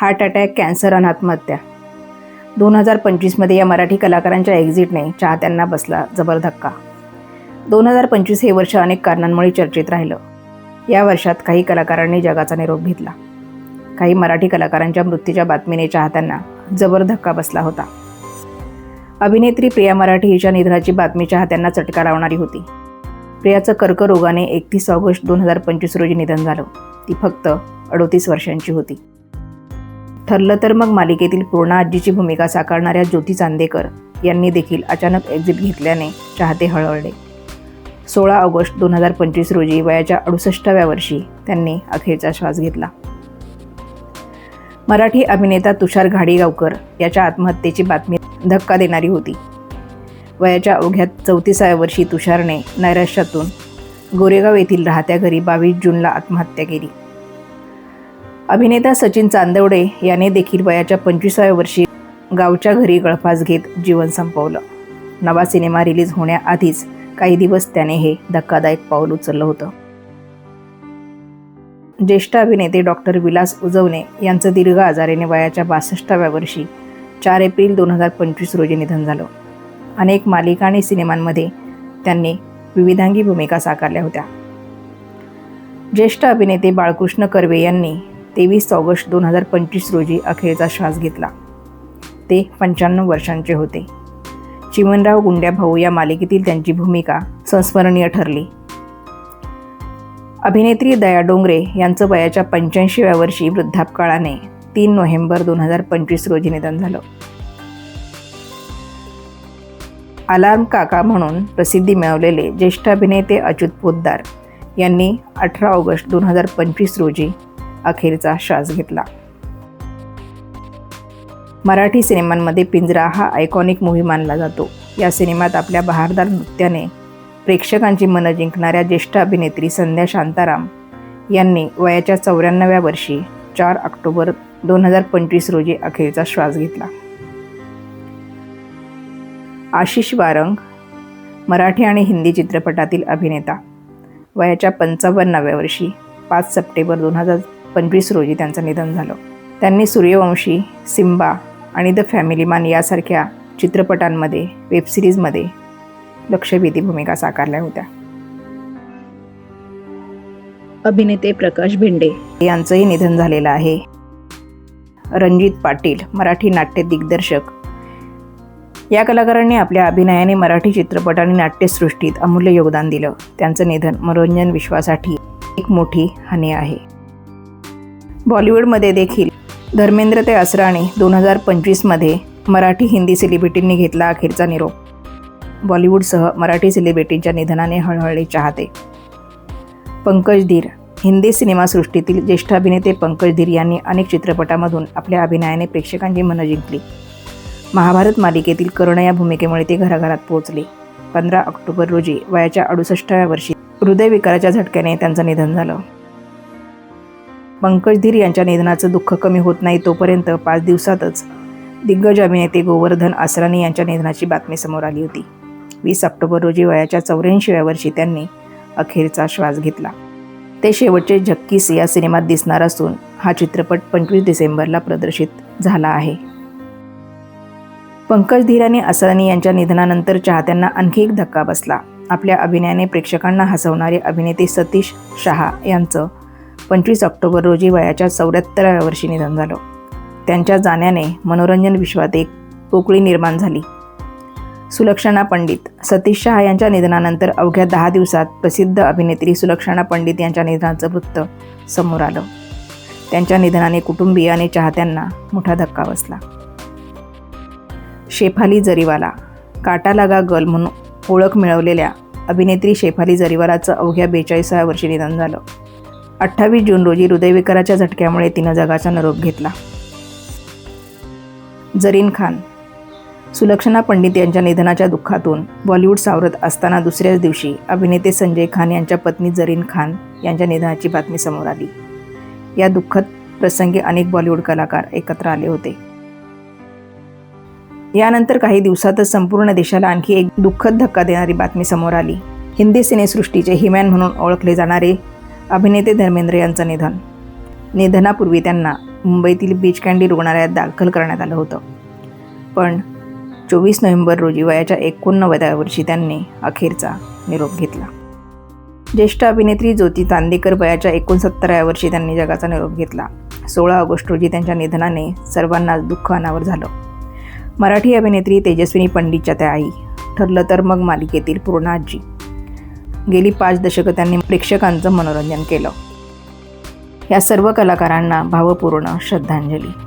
Heart attack cancer आणि आत्महत्या. दोन हजार पंचवीसमध्ये या मराठी कलाकारांच्या एक्झिटने चाहत्यांना बसला जबर धक्का. दोन हजार पंचवीस हे वर्ष अनेक कारणांमुळे चर्चेत राहिलं. या वर्षात काही कलाकारांनी जगाचा निरोप घेतला. काही मराठी कलाकारांच्या मृत्यूच्या बातमीने चाहत्यांना जबर धक्का बसला होता. अभिनेत्री प्रिया मराठी हिच्या निधनाची बातमी चाहत्यांना चटका लावणारी होती. प्रियाचं कर्करोगाने एकतीस ऑगस्ट दोन हजार पंचवीस रोजी निधन झालं. ती फक्त अडोतीस वर्षांची होती. ठरलं तर मग मालिकेतील पूर्णा आजीची भूमिका साकारणाऱ्या ज्योती चांदेकर यांनी देखील अचानक एक्झिट घेतल्याने चाहते हळहळले. सोळा ऑगस्ट दोन हजार पंचवीस रोजी वयाच्या अडुसष्टाव्या वर्षी त्यांनी अखेरचा श्वास घेतला. मराठी अभिनेता तुषार घाडीगावकर याच्या आत्महत्येची बातमी धक्का देणारी होती. वयाच्या अवघ्या चौतीसाव्या वर्षी तुषारने नैराश्यातून गोरेगाव येथील राहत्या घरी बावीस जूनला आत्महत्या केली. अभिनेता सचिन चांदवडे याने देखील वयाच्या पंचवीसाव्या वर्षी गावच्या घरी गळफास घेत जीवन संपवलं. नवा सिनेमा रिलीज होण्याआधीच काही दिवस त्याने हे धक्कादायक पाऊल उचललं होतं. ज्येष्ठ अभिनेते डॉक्टर विलास उजवणे यांचं दीर्घ आजाराने वयाच्या बासष्टाव्या वर्षी चार एप्रिल दोन हजार पंचवीस रोजी निधन झालं. अनेक मालिका आणि सिनेमांमध्ये त्यांनी विविधांगी भूमिका साकारल्या होत्या. ज्येष्ठ अभिनेते बाळकृष्ण कर्वे यांनी तेवीस ऑगस्ट दोन हजार पंचवीस रोजी अखेरचा श्वास घेतला. ते पंच्याण्णव वर्षांचे होते. चिमनराव गुंड्या भाऊ या मालिकेतील त्यांची भूमिका संस्मरणीय ठरली. अभिनेत्री दया डोंगरे यांचं वयाच्या पंच्याऐंशीव्या वर्षी वृद्धापकाळाने तीन नोव्हेंबर दोन हजार पंचवीस रोजी निधन झालं. अलार्म काका म्हणून प्रसिद्धी मिळवलेले ज्येष्ठ अभिनेते अच्युत पोद्दार यांनी अठरा ऑगस्ट दोन हजार पंचवीस रोजी अखेरचा श्वास घेतला. मराठी सिनेमांमध्ये पिंजरा हा आयकॉनिक मूव्ही मानला जातो. या सिनेमात आपल्या बहारदार नृत्याने प्रेक्षकांची मनं जिंकणाऱ्या ज्येष्ठ अभिनेत्री संध्या शांताराम यांनी वयाच्या चौऱ्याण्णव्या वर्षी चार ऑक्टोबर दोन हजार पंचवीस रोजी अखेरचा श्वास घेतला. आशिष वारंग मराठी आणि हिंदी चित्रपटातील अभिनेता वयाच्या पंचावन्नाव्या वर्षी पाच सप्टेंबर दोन हजार पंचवीस रोजी त्यांचं निधन झालं. त्यांनी सूर्यवंशी सिम्बा आणि द फॅमिली मॅन यासारख्या चित्रपटांमध्ये वेबसिरीजमध्ये लक्षवेधी भूमिका साकारल्या होत्या. अभिनेते प्रकाश भिंडे. यांचंही निधन झालेलं आहे. रणजित पाटील मराठी नाट्य दिग्दर्शक. या कलाकारांनी आपल्या अभिनयाने मराठी चित्रपट आणि नाट्यसृष्टीत अमूल्य योगदान दिलं. त्यांचं निधन मनोरंजन विश्वासाठी एक मोठी हानी आहे. बॉलिवूडमध्ये देखील. धर्मेंद्र ते असराणी दोन हजार पंचवीसमध्ये मराठी हिंदी सेलिब्रिटींनी घेतला अखेरचा निरोप. बॉलिवूडसह मराठी सेलिब्रिटींच्या निधनाने हळहळले चाहते. पंकज धीर हिंदी सिनेमासृष्टीतील ज्येष्ठ अभिनेते पंकज धीर यांनी अनेक चित्रपटामधून आपल्या अभिनयाने प्रेक्षकांची मनं जिंकली. महाभारत मालिकेतील कर्ण या भूमिकेमुळे ते घराघरात पोहोचले. पंधरा ऑक्टोबर रोजी वयाच्या अडुसष्टाव्या वर्षी हृदयविकाराच्या झटक्याने त्यांचं निधन झालं. पंकज धीर यांच्या निधनाचं दुःख कमी होत नाही तोपर्यंत पाच दिवसातच दिग्गज अभिनेते गोवर्धन आसरानी यांच्या निधनाची बातमी समोर आली होती. वीस ऑक्टोबर रोजी वयाच्या चौऱ्याऐंशीव्या वर्षी त्यांनी अखेरचा श्वास घेतला. ते शेवटचे झक्कीस या सिनेमात दिसणार असून हा चित्रपट पंचवीस डिसेंबरला प्रदर्शित झाला आहे. पंकज धीराने आणि असरानी यांच्या निधनानंतर चाहत्यांना आणखी एक धक्का बसला. आपल्या अभिनयाने प्रेक्षकांना हसवणारे अभिनेते सतीश शहा यांचं पंचवीस ऑक्टोबर रोजी वयाच्या चौऱ्याहत्तराव्या वर्षी निधन झालं. त्यांच्या जाण्याने मनोरंजन विश्वात एक पोकळी निर्माण झाली. सुलक्षणा पंडित सतीश शहा यांच्या निधनानंतर अवघ्या दहा दिवसात प्रसिद्ध अभिनेत्री सुलक्षणा पंडित यांच्या निधनाचं वृत्त समोर आलं. त्यांच्या निधनाने कुटुंबीय आणि चाहत्यांना मोठा धक्का बसला. शेफाली जरीवाला काटा लागा गर्ल म्हणून ओळख मिळवलेल्या अभिनेत्री शेफाली जरीवालाचं अवघ्या बेचाळीसाव्या वर्षी निधन झालं. अठ्ठावीस जून रोजी हृदयविकाराच्या झटक्यामुळे तिनं जगाचा निरोप घेतला. जरीन खान सुलक्षणा पंडित यांच्या निधनाच्या दुःखातून बॉलिवूड सावरत असताना दुसऱ्याच दिवशी अभिनेते संजय खान यांच्या पत्नी जरीन खान यांच्या निधनाची बातमी समोर आली. या दुःखद प्रसंगी अनेक बॉलिवूड कलाकार एकत्र आले होते. यानंतर काही दिवसातच संपूर्ण देशाला आणखी एक दुःखद धक्का देणारी बातमी समोर आली. हिंदी सिनेसृष्टीचे हिमॅन म्हणून ओळखले जाणारे अभिनेते धर्मेंद्र यांचं निधन. निधनापूर्वी त्यांना मुंबईतील बीच कँडी रुग्णालयात दाखल करण्यात आलं होतं. पण चोवीस नोव्हेंबर रोजी वयाच्या एकोणनव्वदाव्या वर्षी त्यांनी अखेरचा निरोप घेतला. ज्येष्ठ अभिनेत्री ज्योती तांदेकर वयाच्या एकोणसत्तराव्या वर्षी त्यांनी जगाचा निरोप घेतला. सोळा ऑगस्ट रोजी त्यांच्या निधनाने सर्वांनाच दुःख अनावर झालं. मराठी अभिनेत्री तेजस्विनी पंडितच्या त्या आई ठरलं तर मग मालिकेतील पूर्ण आजी. गेली पाच दशकं त्यांनी प्रेक्षकांचं मनोरंजन केलं. या सर्व कलाकारांना भावपूर्ण श्रद्धांजली.